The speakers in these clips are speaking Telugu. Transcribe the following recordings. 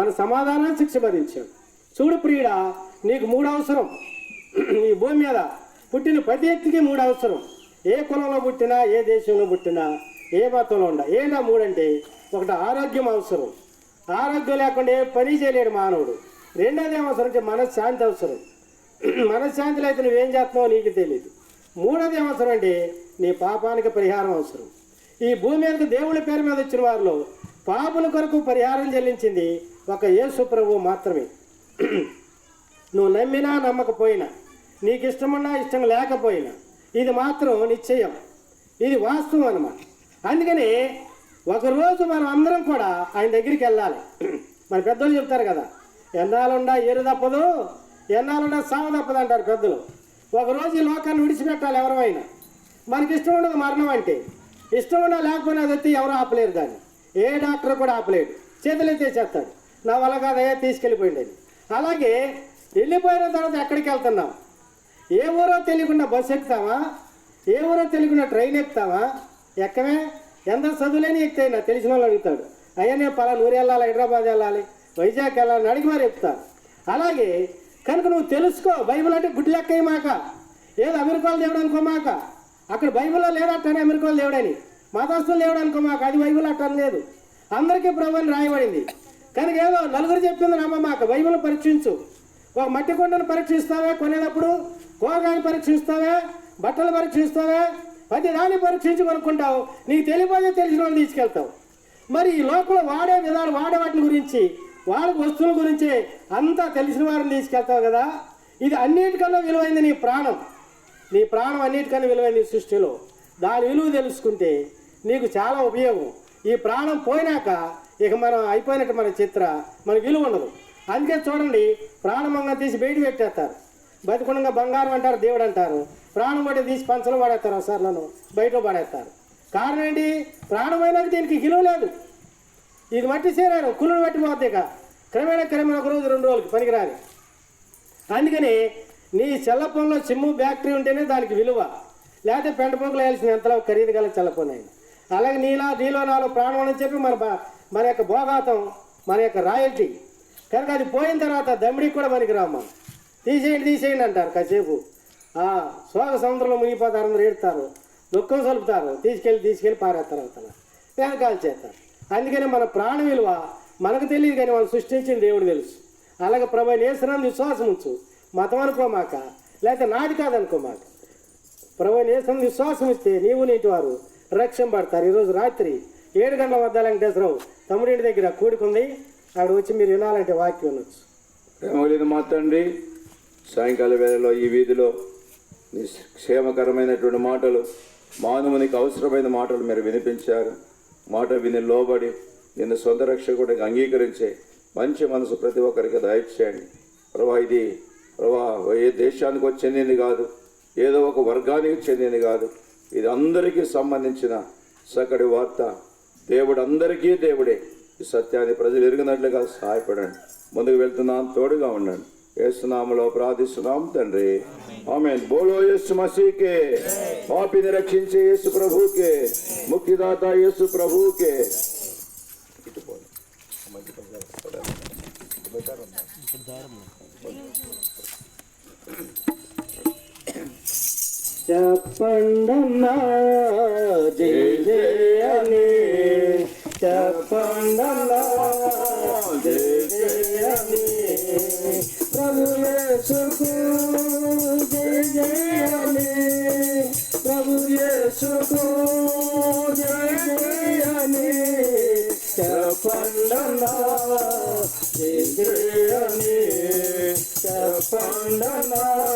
మన సమాధానం శిక్ష భరించాడు చూడు ప్రియుడా నీకు మూడు అవసరం ఈ భూమి మీద పుట్టిన ప్రతి వ్యక్తికి మూడు అవసరం ఏ కులంలో పుట్టినా ఏ దేశంలో పుట్టినా ఏ మతంలో ఉండ. ఏంటా మూడంటే ఒకటి ఆరోగ్యం అవసరం. ఆరోగ్యం లేకుండా ఏ పని చేయలేడు మానవుడు. రెండోది ఏమవసరం అవసరం అంటే మనశ్శాంతి అవసరం. మనశ్శాంతి అయితే నువ్వేం చేస్తున్నావో నీకు తెలియదు మూడోది ఏమవసరం అవసరం అంటే నీ పాపానికి పరిహారం అవసరం. ఈ భూమి మీద దేవుడి పేరు మీద వచ్చిన వారిలో పాపుల కొరకు పరిహారం చెల్లించింది ఒక యేసు ప్రభు మాత్రమే. నువ్వు నమ్మినా నమ్మకపోయినా నీకు ఇష్టమున్నా ఇష్టం లేకపోయినా ఇది మాత్రం నిశ్చయం. ఇది వాస్తవం అనమాట అందుకని ఒకరోజు మనం అందరం కూడా ఆయన దగ్గరికి వెళ్ళాలి. మన పెద్దలు చెప్తారు కదా ఎన్నాళ్ళుండా ఏరు తప్పదు ఎన్నాళ్ళుండా సావ తప్పదు అంటారు పెద్దలు. ఒకరోజు ఈ లోకాన్ని విడిచిపెట్టాలి ఎవరైనా మనకి ఇష్టం ఉండదు మరణం అంటే ఇష్టం ఉన్నా లేకపోయినా అది ఎవరు ఆపలేరు దాన్ని. ఏ డాక్టర్ కూడా ఆపలేడు. చేతులైతే చేస్తాడు. నా వల్ల కాదయ్యా తీసుకెళ్ళిపోయింది అని అలాగే వెళ్ళిపోయిన తర్వాత ఎక్కడికి వెళ్తున్నాం? ఏ ఊరో తెలియకుండా బస్సు ఎక్కుతావా? ఏ ఊరో తెలియకుండా ట్రైన్ ఎక్కుతావా? ఎక్కవే? ఎంత చదువులేని ఎక్కుతాయి నా తెలిసిన వాళ్ళు అడుగుతాడు. అయ్యా నేను పలానా ఊరు వెళ్ళాలి హైదరాబాద్ వెళ్ళాలి వైజాగ్ వెళ్ళాలని అడిగి మరి చెప్తాను. అలాగే కనుక నువ్వు తెలుసుకో బైబిల్ అంటే గుడ్డి లెక్కయ్య మాక. ఏదో అమెరికాలో దేవుడు అనుకోమాక అక్కడ బైబిల్లో లేదట్టనే అమెరికాలు దేవుడని. మతస్థులు దేవుడు అనుకోమాక అది బైబిల్ అట్టని లేదు. అందరికీ ప్రభు అని రాయబడింది. కనుక ఏదో నలుగురు చెప్పింది నమ్మమాక బైబిల్ పరీక్షించు. ఒక మట్టి కొండను పరీక్షిస్తావే కొనేటప్పుడు కూరగాయలు పరీక్షిస్తావే బట్టలు పరీక్షిస్తావే ప్రతి దాన్ని పరీక్షించి కొనుక్కుంటావు. నీకు తెలియపోతే తెలిసిన వాళ్ళు తీసుకెళ్తావు. మరి ఈ లోపల వాడే విధానం వాడే వాటి గురించి వాడి వస్తువుల గురించి అంతా తెలిసిన వారిని తీసుకెళ్తావు కదా. ఇది అన్నిటికన్నా విలువైంది నీ ప్రాణం. నీ ప్రాణం అన్నిటికన్నా విలువైంది సృష్టిలో. దాని విలువ తెలుసుకుంటే నీకు చాలా ఉపయోగం. ఈ ప్రాణం పోయినాక ఇక మనం అయిపోయినట్టు మన చిత్ర మనకి విలువ ఉండదు. అందుకే చూడండి ప్రాణమంగా తీసి బయట పెట్టేస్తారు. బతికుండగా బంగారం అంటారు దేవుడు అంటారు. ప్రాణం కూడా తీసి పంచలు పడేస్తారు ఒకసారి నన్ను. బయట పడేస్తారు. కారణం ఏంటి? ప్రాణమైనాక దీనికి విలువ లేదు. ఇది మట్టి చేరారు కుళ్ళు బట్టి పోతే ఇక క్రమేణా క్రమేణా ఒక రోజు రెండు రోజులకి పనికిరాని అందుకని నీ చెల్లపంలో చిమ్ము సిమ్ము ఉంటేనే దానికి విలువ. లేకపోతే పెంట పోకులు వేయాల్సిన ఎంతలో ఖరీదు గల చల్లపోయినాయి అలాగే నీలా నీలో నాలో ప్రాణం అని చెప్పి మన మన యొక్క భోగాతం మన యొక్క రాయల్టీ. కనుక అది పోయిన తర్వాత దమ్మిడికి కూడా మనకి రామ్మా తీసేయండి తీసేయండి అంటారు కాసేపు. ఆ, శోక సముద్రంలో మునిగిపోతారు అందరూ ఏడుతారు. దుఃఖం సలుపుతారు. తీసుకెళ్ళి తీసుకెళ్ళి పారేస్తారు అవుతారు వెనకాల చేస్తారు. అందుకని మన ప్రాణ విలువ మనకు తెలియదు కానీ వాళ్ళు సృష్టించిన దేవుడు తెలుసు. అలాగే ప్రభు నేసరాన్ని విశ్వాసం ఉంచు. మతం అనుకోమాక లేకపోతే నాది కాదనుకోమాక. ప్రభు నేసరం విశ్వాసం ఇస్తే నీవు నీటి వారు రక్షణ పడతారు. ఈరోజు రాత్రి ఏడు గంటల వద్ద వెంకటేశ్వరరావు తమ్ముడింటి దగ్గర కూడుకుంది. అక్కడ వచ్చి మీరు వినాలంటే వాక్యం ఉండొచ్చు ప్రేమగలిగిన మా తండ్రి సాయంకాల వేళలో ఈ వీధిలో క్షేమకరమైనటువంటి మాటలు మానవునికి అవసరమైన మాటలు మీరు వినిపించారు. మాట విని లోబడి నిన్ను సొంత రక్షకుడికి అంగీకరించే మంచి మనసు ప్రతి ఒక్కరికి దయచేయండి. ప్రభా ఇది ప్రభా ఏ దేశానికి చెందింది కాదు ఏదో ఒక వర్గానికి చెందింది కాదు. ఇది అందరికీ సంబంధించిన సకటి వార్త. దేవుడు అందరికీ దేవుడే. ఈ సత్యాన్ని ప్రజలు ఎరిగినట్లుగా సహాయపడండి. ముందుకు వెళ్తున్నాం తోడుగా ఉండండి. ఏసునామలో ప్రార్థిస్తున్నాం తండ్రి. ఆమె బోలో యేసు మసీకే. పాపిని రక్షించే యేసు ప్రభుకే. ముక్తిదాత యేసు ప్రభుకే. చెప్పండన్నా. జయ జయ అని చెప్పండన్నా జయ జయ అని. ప్రభు యేసుకు జయ జయ అని ప్రభు యేసుకు జయ జయ అని చెప్పండన్నా. జయ జయ అని చెప్పండన్నా.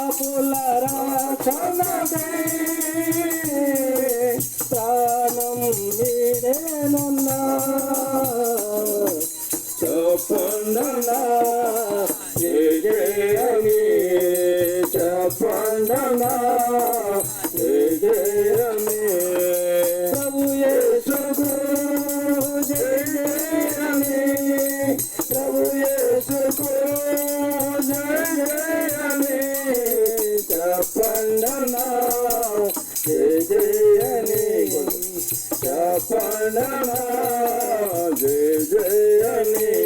పాపుల రాక్షణమై ప్రాణం మీరేనా? జయ జయ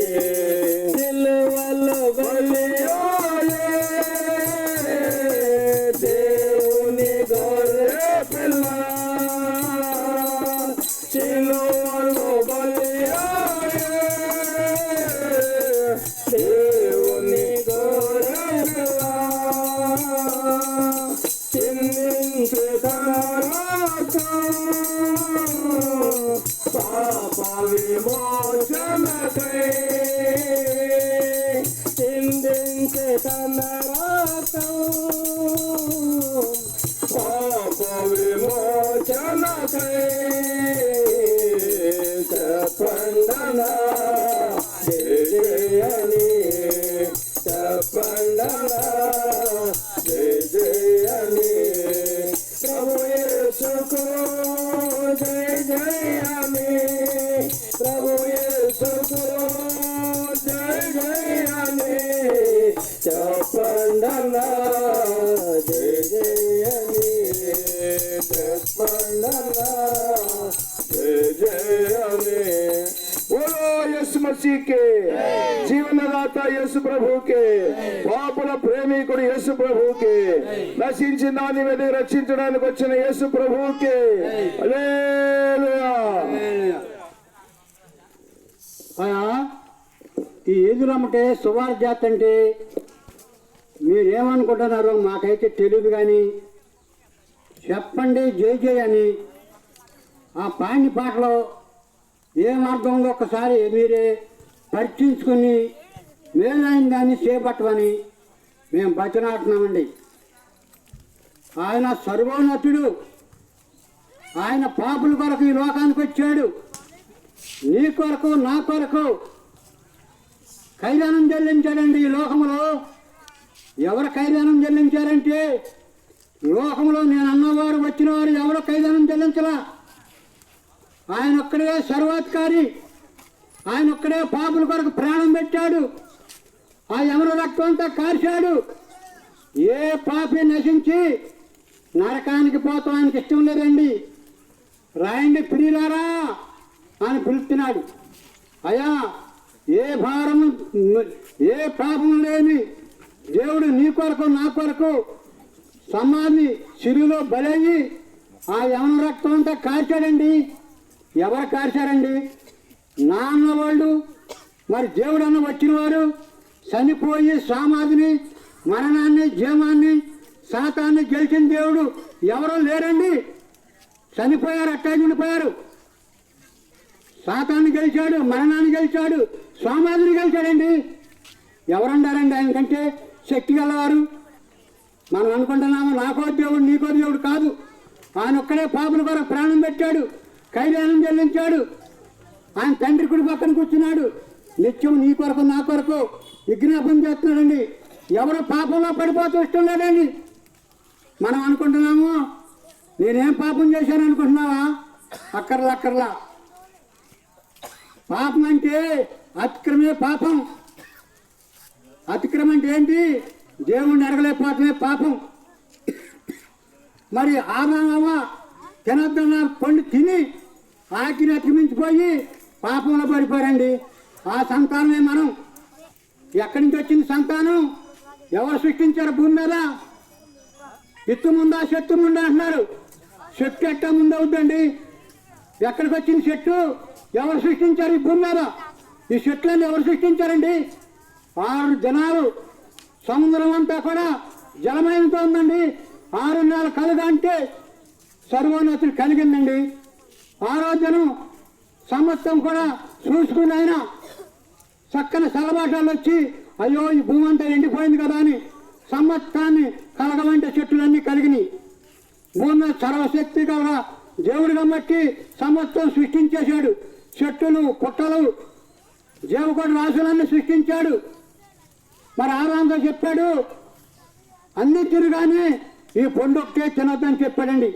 విమోచనకై చెప్పండనా మసీ జీవనదాత యేసు ప్రభుకే పాపల ప్రేమికుడు యేసు ప్రభుకే నశించిన దాని మీద రక్షించడానికి వచ్చిన యేసు ప్రభుకే ఈ ఎదురమ్మటే సువార్ జాత అంటే మీరేమనుకుంటున్నారో మాకైతే తెలియదు కానీ చెప్పండి జై జై అని ఆ పాండి పాటలో ఏ మార్గంలో ఒక్కసారి మీరే పరీక్షించుకుని మేలైన దాన్ని చేపట్టమని మేము బతినాడుతున్నామండి ఆయన సర్వోన్నతుడు. ఆయన పాపుల కొరకు ఈ లోకానికి వచ్చాడు. నీ కొరకు నా కొరకు కైలానం చెల్లించాడండి ఈ లోకములో. ఎవరు కైలానం చెల్లించారంటే లోకంలో నేను అన్నవారు వచ్చిన వారు ఎవరు కైదానం చెల్లించలా? ఆయన ఒక్కడే సర్వాధికారి. ఆయన ఒక్కడే పాపుల కొరకు ప్రాణం పెట్టాడు. ఆ యమన రక్తంతో కార్చాడు. ఏ పాపి నశించి నరకానికి పోతాం ఆయనకి ఇష్టం లేదండి. రాయండి ప్రియులారా అని పిలుస్తున్నాడు. అయా ఏ భారము ఏ పాపం లేని దేవుడు నీ కొరకు నా కొరకు సమాధి సిరులో బలయ్యి ఆ యవన రక్తం అంతా కార్చాడండి. ఎవరు కార్చారండి? నాన్న వాళ్ళు మరి దేవుడు అన్న వచ్చినవారు చనిపోయి సామాధిని మరణాన్ని జీవాన్ని శాతాన్ని గెలిచిన దేవుడు ఎవరో లేరండి. చనిపోయారు అట్టాగి ఉండిపోయారు శాతాన్ని గెలిచాడు మరణాన్ని గెలిచాడు సమాధిని గెలిచాడండి. ఎవరుండారండి ఆయన కంటే శక్తి గలవారు? మనం అనుకుంటున్నాము నాకో దేవుడు నీకో దేవుడు కాదు. ఆయన ఒక్కడే పాపల కొరకు ప్రాణం పెట్టాడు కైదానం చెల్లించాడు. ఆయన తండ్రి కుడి పక్కన కూర్చున్నాడు నిత్యం నీ కొరకు నా కొరకు విజ్ఞాపం చేస్తున్నాడండి. ఎవరు పాపంలో పడిపోతూ ఇస్తున్నాడండి మనం అనుకుంటున్నాము నేనేం పాపం చేశాను అనుకుంటున్నావా? అక్కర్లా అక్కర్లా. పాపం అంటే అతిక్రమే పాపం. అతిక్రమం అంటే ఏంటి? దేవుణ్ణి అడగలేకపోవటమే పాపం. మరి ఆదామవ్వ తినద్దన్న పండు తిని ఆకిని అతికిమించిపోయి పాపంలో పడిపోయారండి. ఆ సంతానమే మనం. ఎక్కడి నుంచి వచ్చింది సంతానం? ఎవరు సృష్టించారు భూమి మీద? ఎత్తు ముందా చెట్టు ముందా అంటున్నారు. చెట్టు ఎట్టా ముందవుద్దండి ఎక్కడికి వచ్చింది చెట్టు ఎవరు సృష్టించారు ఈ భూమి మీద? ఈ చెట్లన్నీ ఎవరు సృష్టించారండి? ఆరు జనాలు. సముద్రం అంతా కూడా జలమయంతో ఉందండి. ఆరు నెలలు కలుగ అంటే సర్వోన్నతులు కలిగిందండి. ఆరో సమస్తం కూడా చూసుకుని ఆయన చక్కని సలబాటాలు వచ్చి అయ్యో ఈ భూమి అంతా ఎండిపోయింది కదా అని సమస్తాన్ని కలగమంటే చెట్లన్నీ కలిగినాయి. భూమి సర్వశక్తి గల దేవుడు కాబట్టి సమస్తం సృష్టించేశాడు. చెట్టులు పుట్టలు జీవకోటి రాసులన్నీ సృష్టించాడు. మరి ఆరాంతో చెప్పాడు అన్ని తిరుగానే ఈ పండు తినొద్దని చెప్పాడండి.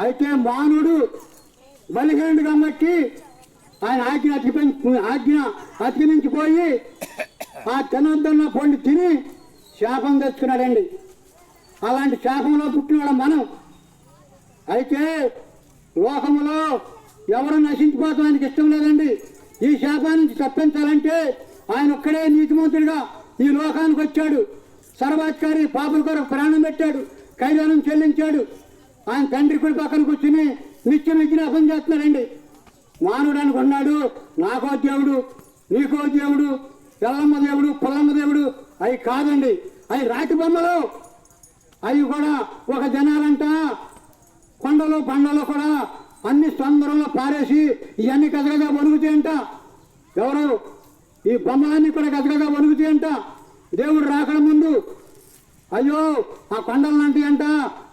అయితే మానవుడు బలిహీనుడు కాబట్టి ఆయన ఆజ్ఞ అతికి ఆజ్ఞ అతికిమించిపోయి ఆ తినొద్దన్న పండు తిని శాపం తెచ్చుకున్నాడండి. అలాంటి శాపంలో పుట్టినవాడు మనం. అయితే లోకములో ఎవరు నశించిపోతాం ఆయనకి ఇష్టం లేదండి. ఈ శాపాన్ని నుంచి తప్పించాలంటే ఆయన ఒక్కడే నీతిమంతుడిగా ఈ లోకానికి వచ్చాడు. సర్వాధికారి పాపుల కొరకు ప్రాణం పెట్టాడు. ఖైదానం చెల్లించాడు. ఆయన తండ్రి కూడా పక్కన కూర్చుని నిత్యం విజ్ఞాపం చేస్తున్నారండి. మానవుడు అనుకున్నాడు నాకో దేవుడు నీకో దేవుడు ఎల్లమ్మ దేవుడు పుల్లమ్మ దేవుడు అవి కాదండి. అవి రాతి బొమ్మలు. అవి కూడా ఒక జనాలంట. కొండలు పండలు కూడా అన్ని తొందరలో పారేసి ఇవన్నీ గదగదా వణుకుతాయంట. ఎవరు? ఈ బొమ్మలన్నీ కూడా గదగదా వణుకుతాయంట. దేవుడు రాకడ ముందు అయ్యో ఆ కొండలు లాంటి అంట.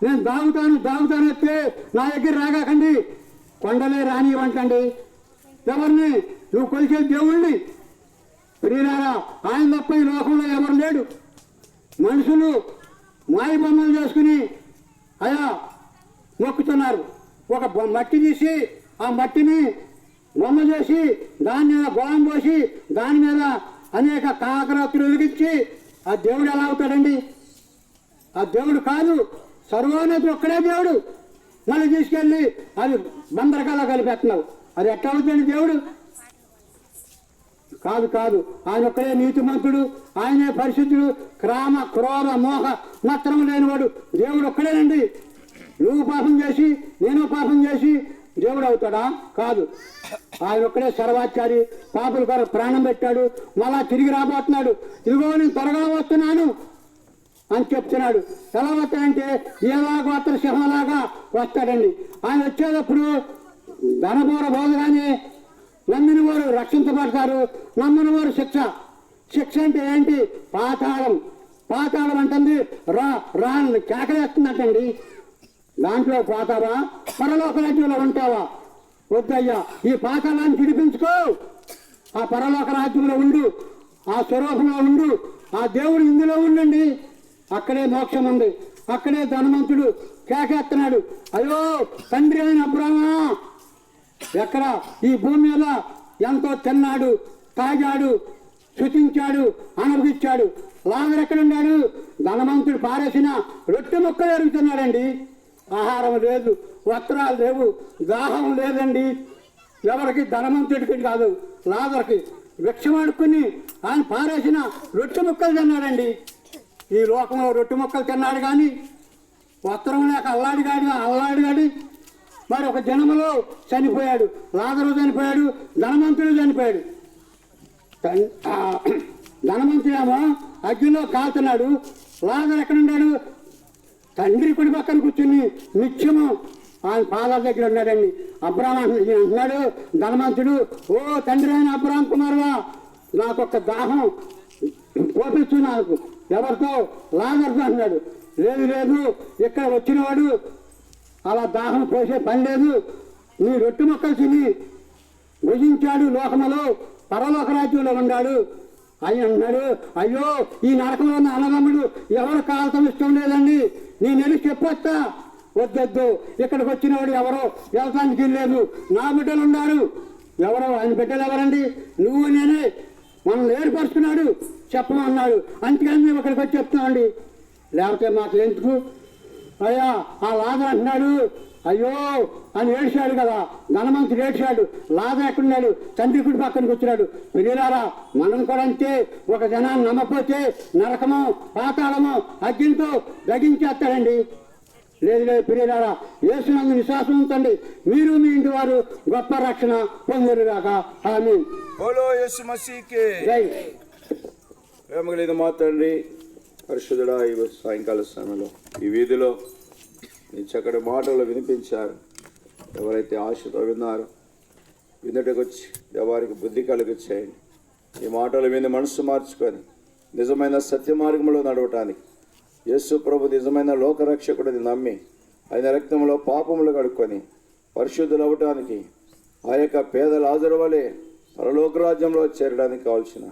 నేను దాగుతాను దాగుతాను వస్తే నా దగ్గర రాగాకండి. కొండలే రానివ్వంటండి ఎవరిని? నువ్వు కొలిచే దేవుణ్ణి. ప్రియులారా ఆయన తప్ప ఈ లోకంలో ఎవరు లేడు. మనుషులు మాయ బొమ్మలు చేసుకుని అయా మొక్కుతున్నారు. ఒక మట్టి తీసి ఆ మట్టిని బొమ్మ చేసి దాని మీద గోళం పోసి దాని మీద అనేక కాకరాత్రులు వెలిగించి ఆ దేవుడు ఎలా అవుతాడండి? ఆ దేవుడు కాదు సర్వోన్నతి ఒక్కడే దేవుడు. మళ్ళీ తీసుకెళ్ళి అది బందరకాల కలిపేస్తున్నావు అది ఎట్లా అవుతుంది దేవుడు? కాదు కాదు. ఆయన ఒక్కడే నీతిమంతుడు ఆయనే పరిశుద్ధుడు. క్రామ క్రోధ మోహ నత్రము లేనివాడు దేవుడు ఒక్కడేనండి. నువ్వు పాపం చేసి నేను పాపం చేసి దేవుడు అవుతాడా? కాదు. ఆయన ఒక్కడే సర్వాచారి పాపల కొరకు ప్రాణం పెట్టాడు మళ్ళా తిరిగి రాబోతున్నాడు. ఇదిగో నేను త్వరగా వస్తున్నాను. అని చెప్తున్నాడు. ఎలా వస్తాడంటే ఏలా గోత్ర సింహలాగా వస్తాడండి. ఆయన వచ్చేటప్పుడు ధనబోర బోధగానే నమ్మిన వారు రక్షించబడతారు. నమ్మిన వారు శిక్ష. శిక్ష అంటే ఏంటి? పాతాళం. పాతాళం అంటుంది రా రా అని కేకలేస్తుందంటండి. దాంట్లో పోతావా? పరలోక రాజ్యంలో ఉంటావా? వద్దయ్యా ఈ పాతాళాన్ని విడిపించుకో. ఆ పరలోక రాజ్యంలో ఉండు. ఆ స్వరూపంలో ఉండు. ఆ దేవుడు ఇందులో ఉండండి. అక్కడే మోక్షం ఉంది. అక్కడే ధనవంతుడు కేకేస్తున్నాడు అయ్యో తండ్రి అయిన అబ్రామా ఎక్కడ? ఈ భూమి మీద ఎంతో తిన్నాడు తాగాడు శుచించాడు అనుభవించాడు. లాగర్ ఎక్కడున్నాడు ధనవంతుడు పారేసిన రొట్టె ముక్కలు ఎరుగుతున్నాడండి. ఆహారం లేదు వస్త్రాలు లేవు దాహం లేదండి. ఎవరికి? ధనవంతుడికి కాదు లాగర్కి భిక్షమాడుకుని ఆయన పారేసిన రొట్టె ముక్కలు తిన్నాడండి. ఈ లోకంలో రొట్టె ముక్కలు తిన్నాడు కానీ వస్త్రం లేక అల్లాడి గాడి అల్లాడి గాడి మరి ఒక జనములో చనిపోయాడు లాదరు చనిపోయాడు ధనవంతుడు చనిపోయాడు. ధనవంతుడేమో అగ్నిలో కాలుతున్నాడు లాదరు ఎక్కడున్నాడు? తండ్రి కుడి పక్కన కూర్చుని నిత్యము ఆయన పాదాల దగ్గర ఉన్నాడండి. అబ్రాహ్మ అంటున్నాడు ధనవంతుడు ఓ తండ్రి అయిన అబ్రాహ్మ కుమారుగా నాకు దాహం పోపించు నాకు. ఎవరితో లాగర్తో అన్నాడు లేదు లేదు ఇక్కడ వచ్చినవాడు అలా దాహం పోసే పని లేదు. నీ రొట్టె మొక్కలు తిని భుజించాడు లోకములో పరలోక రాజ్యంలో ఉన్నాడు అని అన్నాడు అయ్యో ఈ నరకంలో ఉన్న అన్నదమ్ముడు ఎవరు కాలతం ఇష్టం లేదండి. నేను వెళ్ళి చెప్పొచ్చా వద్దొద్దు. ఇక్కడికి వచ్చినవాడు ఎవరో వ్యవసాయానికి వెళ్ళలేదు నా బిడ్డలు ఉన్నారు ఎవరో ఆయన బిడ్డలు ఎవరండి? నువ్వు నేనే. మనం ఏర్పరుచుకున్నాడు చెప్పమన్నాడు అందుకని మేము ఇక్కడికి వచ్చి చెప్తామండి లేకపోతే మాకు ఎందుకు? అయ్యా ఆ లాద అంటున్నాడు అయ్యో అని ఏడ్చాడు కదా. ఘనమంతుడు ఏడ్చాడు. లాద ఎక్కడున్నాడు? తండ్రి కుడి పక్కన కూర్చున్నాడు పెరిగారా మనం కూడా అంతే. ఒక జనాన్ని నమ్మకపోతే నరకము పాతాళము అగ్నితో దగించేస్తాడండి లేదు లేదు ప్రియులారా యేసునందు విశ్వాసం ఉంచండి. మీరు మీ ఇంటి వారు గొప్ప రక్షణ పొందరుగాక. ఆమె బోలో యేసు మసీకే. జై. ప్రేమ కలిగిన మా తండ్రి పరిశుద్ధుడా ఈ సాయంకాల సమయంలో ఈ వీధిలో నీ చక్కటి మాటలు వినిపించారు. ఎవరైతే ఆశతో విన్నారో విన్నటకు వచ్చి ఎవరికి బుద్ధి కలిగి చేయండి ఈ మాటలు విని మనసు మార్చుకొని నిజమైన సత్య మార్గంలో నడవటానికి యేసు ప్రభు నిజమైన లోకరక్షకుడిని నమ్మి ఆయన రక్తంలో పాపములు కడుక్కొని పరిశుద్ధులవ్వటానికి ఆ యొక్క పేదల లాజరు వలె పరలోకరాజ్యంలో చేరడానికి కావాల్సిన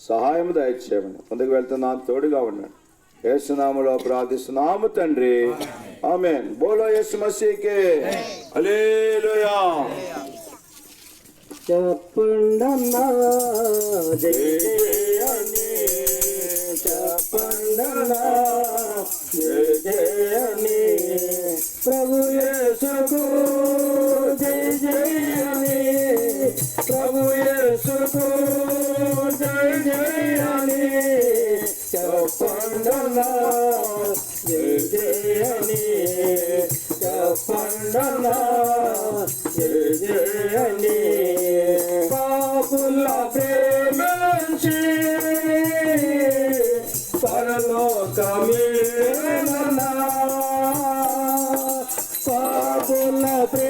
సహాయం దయచేయమని ముందుకు వెళ్తున్నా తోడుగా ఉన్నాడు. యేసునామలో ప్రార్థిస్తున్నాము తండ్రి. ఆమెన్. బోలో యేసు మసీకే. అలేలుయా చెప్పండన్నా జై పాపుల ప్రేమించి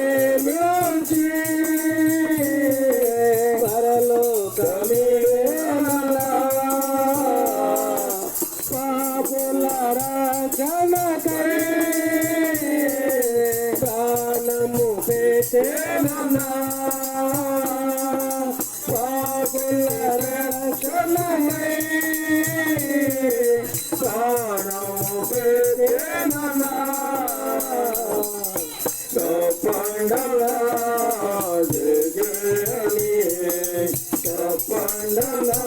Sapandana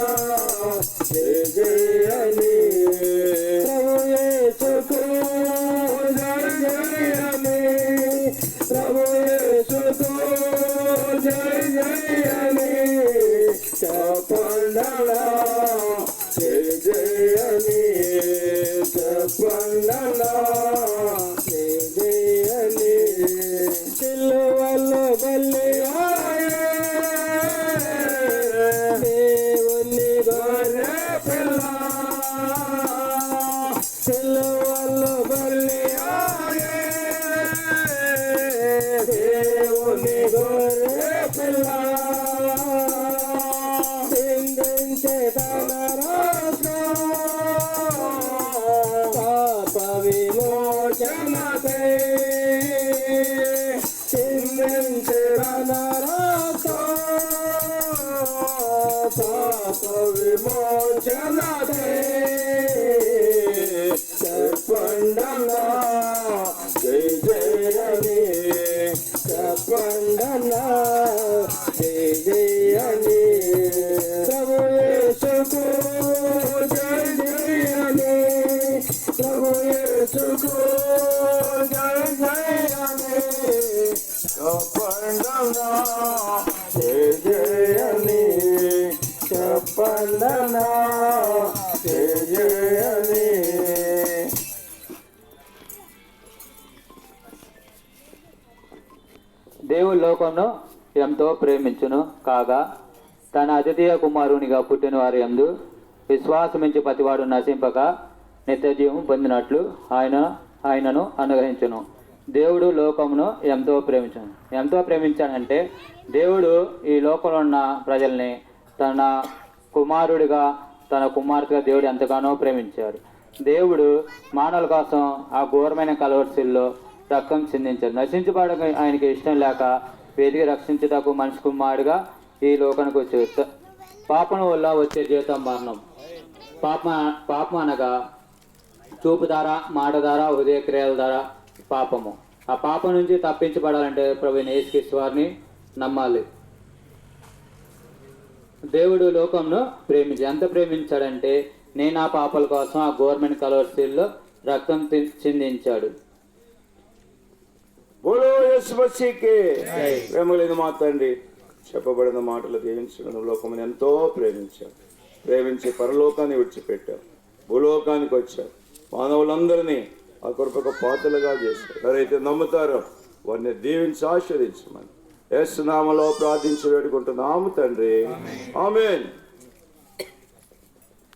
ఎంతో ప్రేమించును కాగా తన అతిథియ కుమారునిగా పుట్టిన వారి ఎందు విశ్వాసమించి ప్రతివాడు నశింపక నిత్యజీవం పొందినట్లు ఆయన ఆయనను అనుగ్రహించును. దేవుడు లోకమును ఎంతో ప్రేమించాను. ఎంతో ప్రేమించాడంటే దేవుడు ఈ లోకంలో ఉన్న ప్రజల్ని తన కుమారుడిగా తన కుమార్తెగా దేవుడు ఎంతగానో ప్రేమించాడు. దేవుడు మానవుల కోసం ఆ ఘోరమైన కలవర్సిల్లో రక్తం చిందించాడు. నశించబడక ఆయనకి ఇష్టం లేక వెతికి రక్షించుటకు మనిషి కుమారుడుగా ఈ లోకానికి వచ్చే పాపం వల్ల వచ్చే జీవితం మరణం. పాప పాపం అనగా చూపు ధార మాట ధార హృదయ క్రియల ధార పాపము. ఆ పాపం నుంచి తప్పించబడాలంటే ప్రభు యేసుక్రీస్తు వారిని నమ్మాలి. దేవుడు లోకంను ప్రేమించి ఎంత ప్రేమించాడంటే నేను ఆ పాపల కోసం ఆ గవర్నమెంట్ కలవర్సీల్లో రక్తం చిందించాడు. బోలో యేసు మసీకే ప్రేమలేని మా తండ్రి చెప్పబడిన మాటలు దీవించడం లోకమును ఎంతో ప్రేమించావు ప్రేమించి పరలోకాన్ని విడిచిపెట్టావు భూలోకానికి వచ్చావు మానవులందరినీ ఆ కృపకు పాత్రలుగా చేశావు ఎవరైతే నమ్ముతారో వారిని దీవించి ఆశ్రయించమని యేసునామలో ప్రార్థించి వేడుకుంటున్నాము తండ్రి. ఆమెన్.